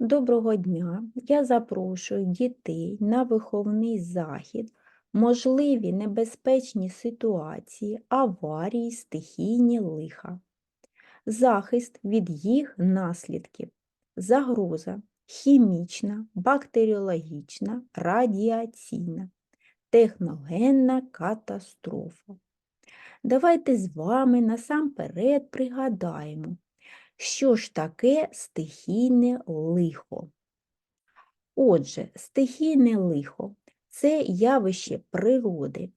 Доброго дня! Я запрошую дітей на виховний захід, можливі небезпечні ситуації, аварії, стихійні лиха, захист від їх наслідків, загроза хімічна, бактеріологічна, радіаційна, техногенна катастрофа. Давайте з вами насамперед пригадаємо, що ж таке стихійне лихо? Отже, стихійне лихо це явище природи,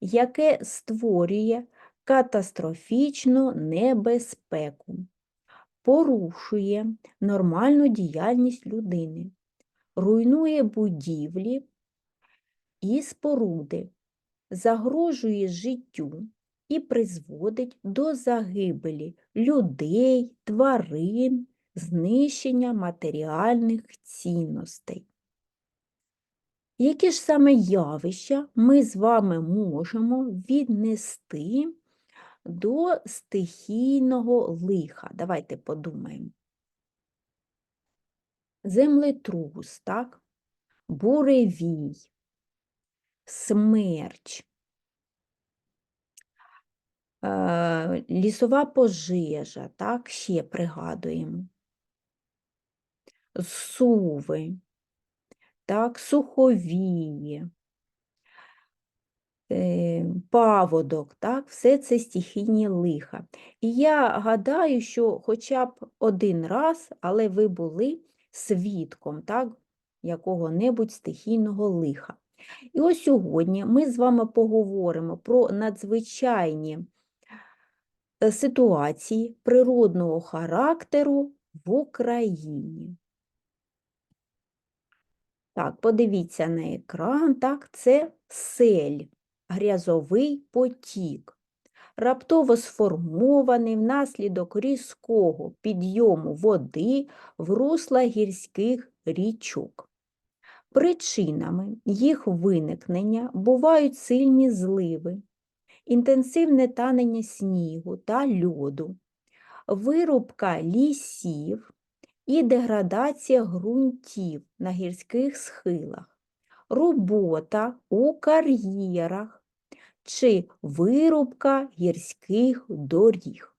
яке створює катастрофічну небезпеку, порушує нормальну діяльність людини, руйнує будівлі і споруди, загрожує життю і призводить до загибелі людей, тварин, знищення матеріальних цінностей. Які ж саме явища ми з вами можемо віднести до стихійного лиха? Давайте подумаємо. Землетрус, так? буревій, смерч, лісова пожежа, так, ще пригадуємо. Суви, так, суховії, е, паводок, так, все це стихійні лиха. І я гадаю, що хоча б один раз, але ви були свідком так, якого-небудь стихійного лиха. І ось сьогодні ми з вами поговоримо про надзвичайні е, ситуації природного характеру в Україні. Так, подивіться на екран, так, це сель, грязовий потік, раптово сформований внаслідок різкого підйому води в русла гірських річок. Причинами їх виникнення бувають сильні зливи, інтенсивне танення снігу та льоду, вирубка лісів і деградація ґрунтів на гірських схилах, робота у кар'єрах чи вирубка гірських доріг.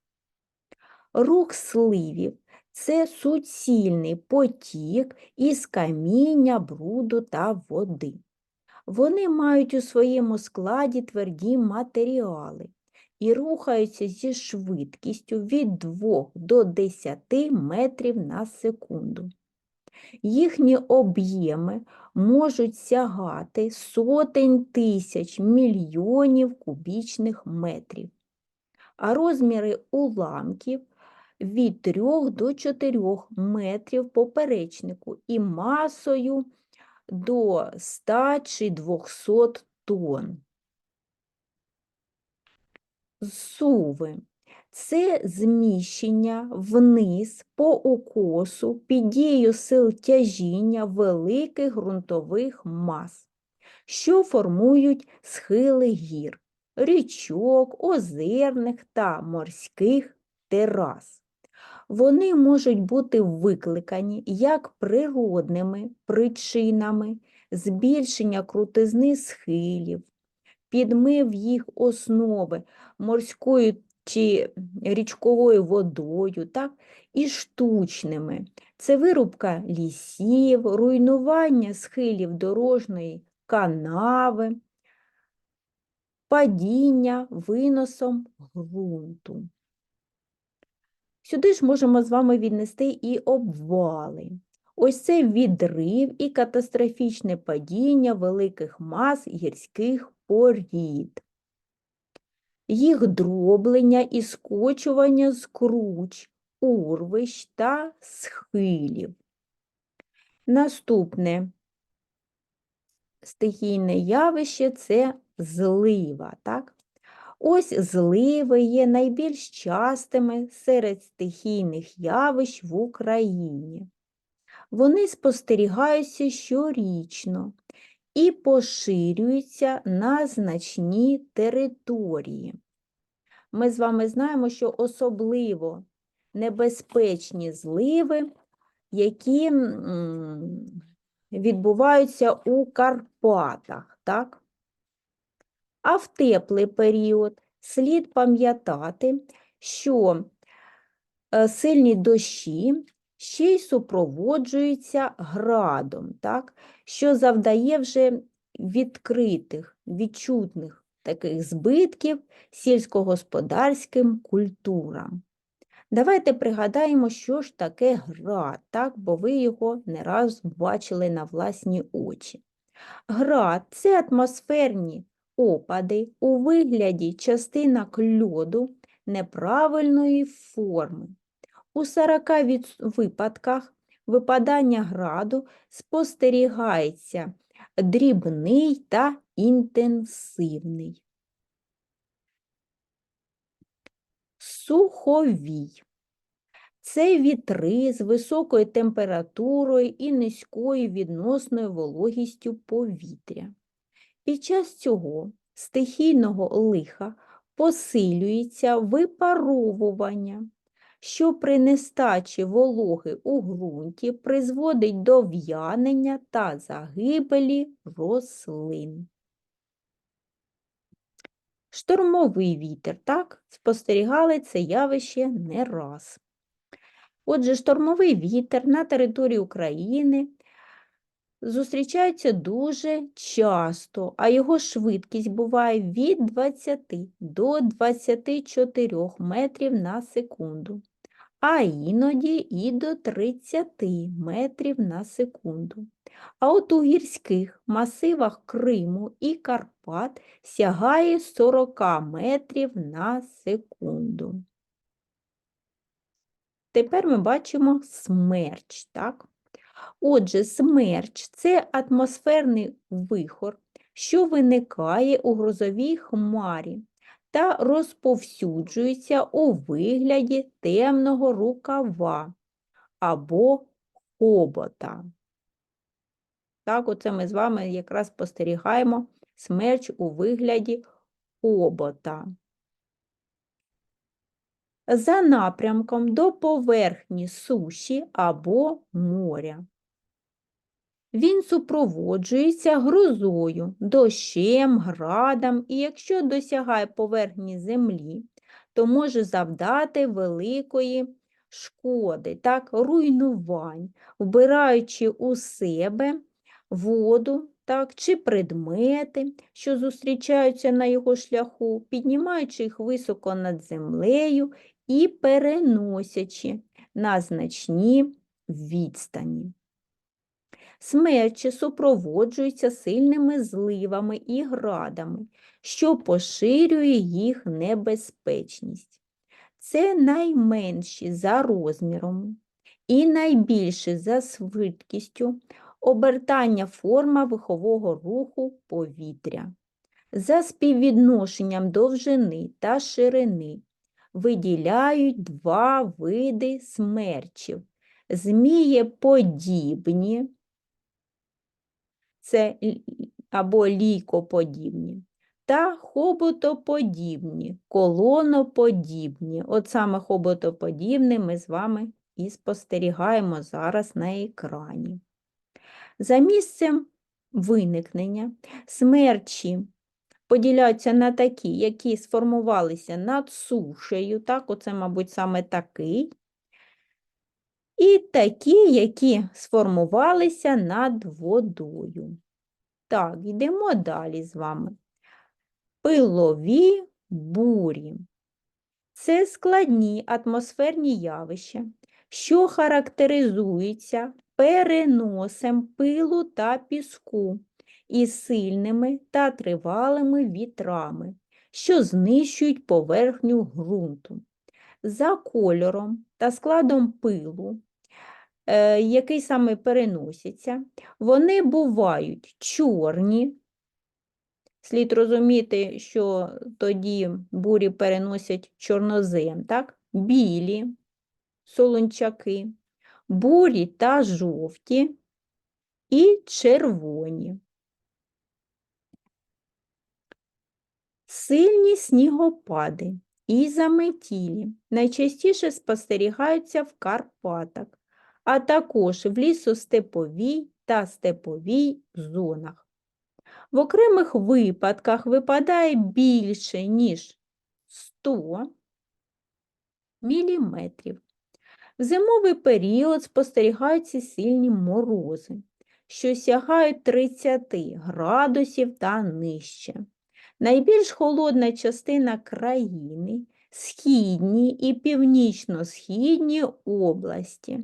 Рух сливів це суцільний потік із каміння, бруду та води. Вони мають у своєму складі тверді матеріали і рухаються зі швидкістю від 2 до 10 метрів на секунду. Їхні об'єми можуть сягати сотень тисяч мільйонів кубічних метрів, а розміри уламків від 3 до 4 метрів поперечнику і масою до 100 чи 200 тонн. Суви це зміщення вниз по укосу під дією сил тяжіння великих ґрунтових мас, що формують схили гір, річок, озерних та морських терас. Вони можуть бути викликані як природними причинами збільшення крутизни схилів, підмив їх основи морською чи річковою водою, так, і штучними. Це вирубка лісів, руйнування схилів дорожньої канави, падіння виносом ґрунту. Сюди ж можемо з вами віднести і обвали. Ось це відрив і катастрофічне падіння великих мас гірських порід їх дроблення і скочування з круч, урвищ та схилів. Наступне стихійне явище це злива. Так? Ось зливи є найбільш частими серед стихійних явищ в Україні. Вони спостерігаються щорічно і поширюються на значні території. Ми з вами знаємо, що особливо небезпечні зливи які відбуваються у Карпатах, так? А в теплий період слід пам'ятати, що е, сильні дощі ще й супроводжуються градом, так? що завдає вже відкритих, відчутних таких збитків сільськогосподарським культурам. Давайте пригадаємо, що ж таке град, так? бо ви його не раз бачили на власні очі. Град – це атмосферні опади у вигляді частинок льоду неправильної форми. У 40 випадках випадання граду спостерігається дрібний та інтенсивний. Суховій. Це вітри з високою температурою і низькою відносною вологістю повітря. Під час цього стихійного лиха посилюється випаровування, що при нестачі вологи у ґрунті призводить до в'янення та загибелі рослин. Штормовий вітер, так, спостерігали це явище не раз. Отже, штормовий вітер на території України зустрічається дуже часто, а його швидкість буває від 20 до 24 метрів на секунду, а іноді і до 30 метрів на секунду. А от у гірських масивах Криму і Карпат сягає 40 метрів на секунду. Тепер ми бачимо смерч, так? Отже, смерч – це атмосферний вихор, що виникає у грозовій хмарі та розповсюджується у вигляді темного рукава або хобота. Так, оце ми з вами якраз спостерігаємо смерч у вигляді хобота. За напрямком до поверхні суші або моря. Він супроводжується грозою, дощем, градом і якщо досягає поверхні землі, то може завдати великої шкоди, так, руйнувань, вбираючи у себе воду так, чи предмети, що зустрічаються на його шляху, піднімаючи їх високо над землею і переносячи на значні відстані. Смерчі супроводжуються сильними зливами і градами, що поширює їх небезпечність. Це найменші за розміром і найбільші за швидкістю обертання форма вихового руху повітря. За співвідношенням довжини та ширини виділяють два види смерчів – змієподібні, це або лійкоподібні, та хоботоподібні, колоноподібні. От саме хоботоподібне ми з вами і спостерігаємо зараз на екрані. За місцем виникнення смерчі поділяються на такі, які сформувалися над сушею, так, оце, мабуть, саме такий, і такі, які сформувалися над водою. Так, йдемо далі з вами. Пилові бурі. Це складні атмосферні явища, що характеризуються переносом пилу та піску із сильними та тривалими вітрами, що знищують поверхню ґрунту. За кольором та складом пилу, який саме переноситься, вони бувають чорні. Слід розуміти, що тоді бурі переносять чорнозем, так? білі солончаки, бурі та жовті і червоні. Сильні снігопади і заметілі найчастіше спостерігаються в Карпатах, а також в лісостеповій та степовій зонах. В окремих випадках випадає більше, ніж 100 міліметрів. В зимовий період спостерігаються сильні морози, що сягають 30 градусів та нижче. Найбільш холодна частина країни східні і північно-східні області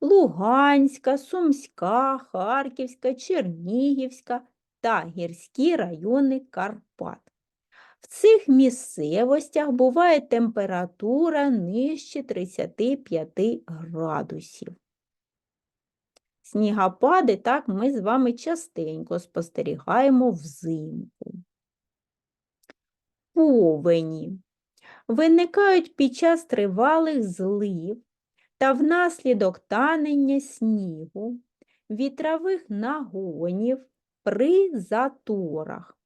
Луганська, Сумська, Харківська, Чернігівська та гірські райони Карпат. В цих місцевостях буває температура нижче 35 градусів. Снігопади так ми з вами частенько спостерігаємо взимку. Повені виникають під час тривалих злив та внаслідок танення снігу, вітрових нагонів при заторах.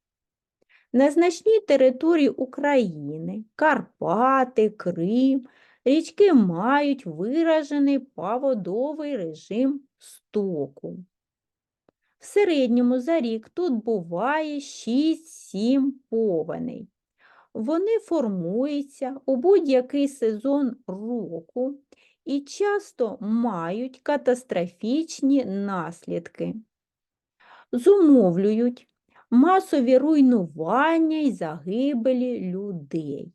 На значній території України Карпати, Крим, річки мають виражений паводовий режим стоку. В середньому за рік тут буває 6-7 повеней. Вони формуються у будь-який сезон року і часто мають катастрофічні наслідки. Зумовлюють масові руйнування і загибелі людей.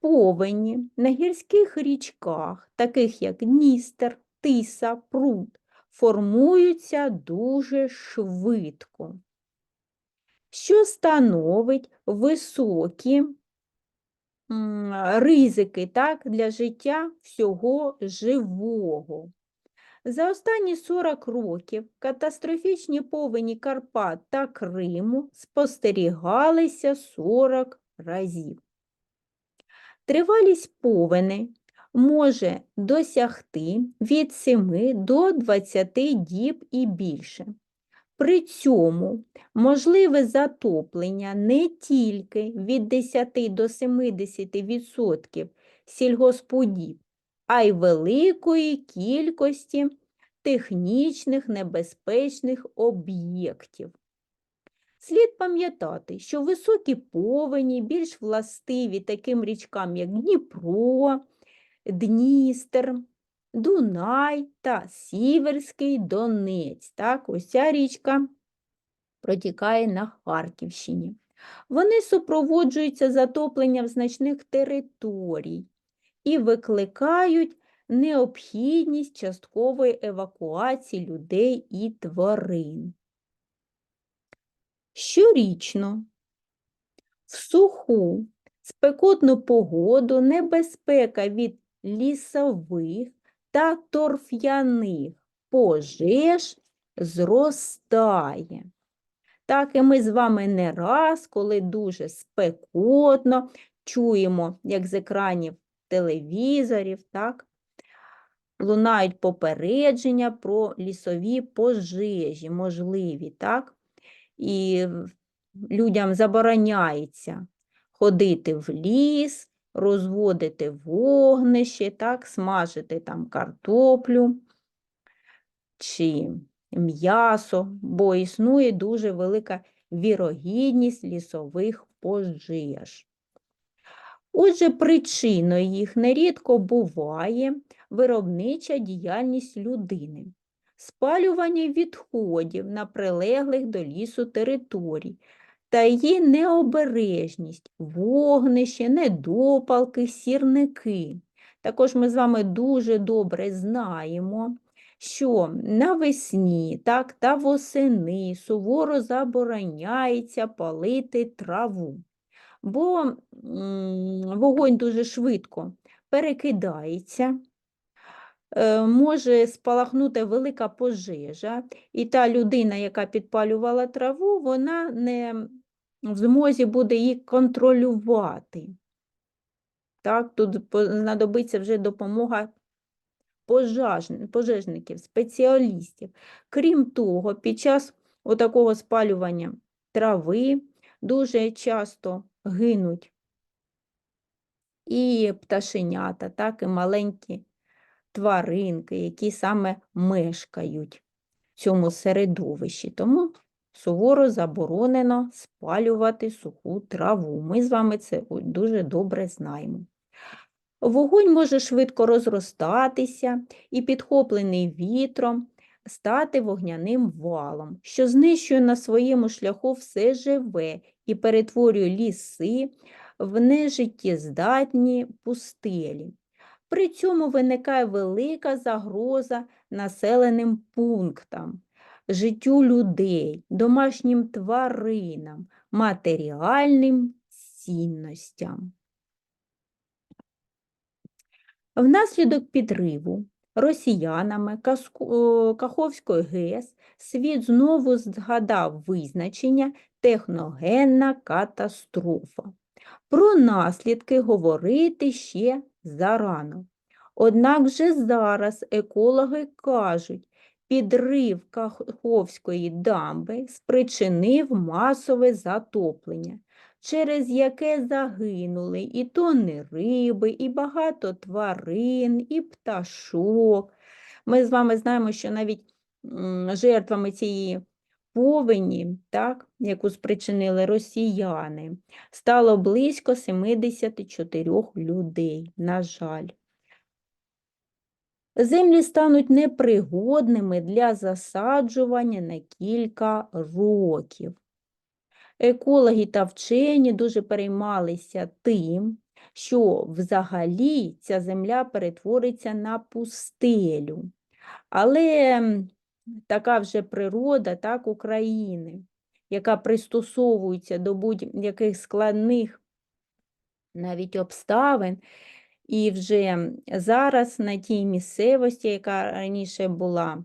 Повені на гірських річках, таких як Дністер, Тиса, Пруд, формуються дуже швидко, що становить високі ризики так, для життя всього живого. За останні 40 років катастрофічні повені Карпат та Криму спостерігалися 40 разів. Тривалість повені може досягти від 7 до 20 діб і більше. При цьому можливе затоплення не тільки від 10 до 70% сільгоспудіб, а й великої кількості технічних небезпечних об'єктів. Слід пам'ятати, що високі повені більш властиві таким річкам, як Дніпро, Дністер, Дунай та Сіверський Донець. Так, ось ця річка протікає на Харківщині. Вони супроводжуються затопленням значних територій і викликають необхідність часткової евакуації людей і тварин. Щорічно в суху спекотну погоду небезпека від лісових та торф'яних пожеж зростає. Так і ми з вами не раз, коли дуже спекотно, чуємо, як з екранів телевізорів, так, лунають попередження про лісові пожежі, можливі, так, і людям забороняється ходити в ліс, розводити вогнище, так, смажити там картоплю чи м'ясо, бо існує дуже велика вірогідність лісових пожеж. Отже, причиною їх нерідко буває виробнича діяльність людини, спалювання відходів на прилеглих до лісу територій та її необережність, вогнище, недопалки, сірники. Також ми з вами дуже добре знаємо, що навесні так, та восени суворо забороняється палити траву бо вогонь дуже швидко перекидається, е, може спалахнути велика пожежа, і та людина, яка підпалювала траву, вона не в змозі буде її контролювати. Так, Тут знадобиться вже допомога пожежників, спеціалістів. Крім того, під час отакого спалювання трави дуже часто гинуть і пташенята, так, і маленькі тваринки, які саме мешкають в цьому середовищі. Тому суворо заборонено спалювати суху траву. Ми з вами це дуже добре знаємо. Вогонь може швидко розростатися і, підхоплений вітром, стати вогняним валом, що знищує на своєму шляху все живе і перетворює ліси в нежиттєздатні пустелі. При цьому виникає велика загроза населеним пунктам, життю людей, домашнім тваринам, матеріальним цінностям. Внаслідок підриву росіянами Каховської ГЕС світ знову згадав визначення техногенна катастрофа. Про наслідки говорити ще зарано. Однак вже зараз екологи кажуть, підрив Каховської дамби спричинив масове затоплення, через яке загинули і тони риби, і багато тварин, і пташок. Ми з вами знаємо, що навіть жертвами цієї повені, так, яку спричинили росіяни, стало близько 74 людей, на жаль. Землі стануть непригодними для засаджування на кілька років. Екологи та вчені дуже переймалися тим, що взагалі ця земля перетвориться на пустелю. Але така вже природа так, України, яка пристосовується до будь-яких складних навіть обставин, і вже зараз на тій місцевості, яка раніше була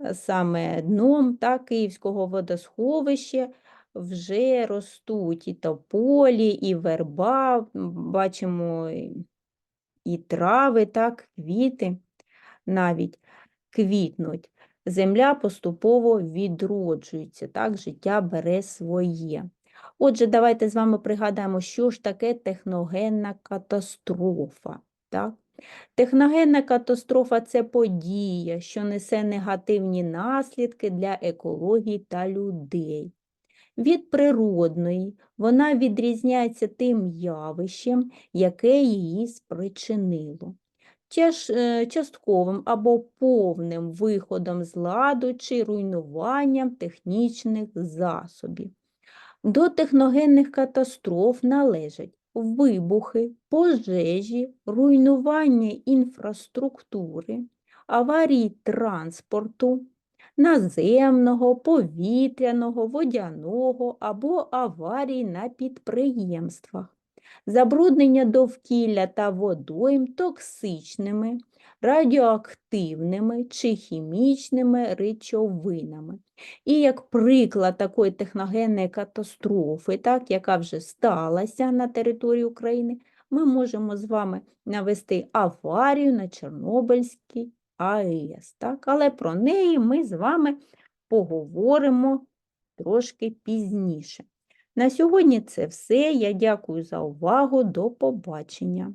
е, саме дном так, Київського водосховища, вже ростуть і тополі, і верба, бачимо і трави, так, квіти навіть квітнуть. Земля поступово відроджується, так, життя бере своє. Отже, давайте з вами пригадаємо, що ж таке техногенна катастрофа. Так? Техногенна катастрофа це подія, що несе негативні наслідки для екології та людей. Від природної вона відрізняється тим явищем, яке її спричинило. Е, частковим або повним виходом з ладу чи руйнуванням технічних засобів. До техногенних катастроф належать вибухи, пожежі, руйнування інфраструктури, аварії транспорту, наземного, повітряного, водяного або аварії на підприємствах, забруднення довкілля та водойм токсичними, радіоактивними чи хімічними речовинами. І як приклад такої техногенної катастрофи, так, яка вже сталася на території України, ми можемо з вами навести аварію на Чорнобильській АЕС. Так? Але про неї ми з вами поговоримо трошки пізніше. На сьогодні це все. Я дякую за увагу. До побачення.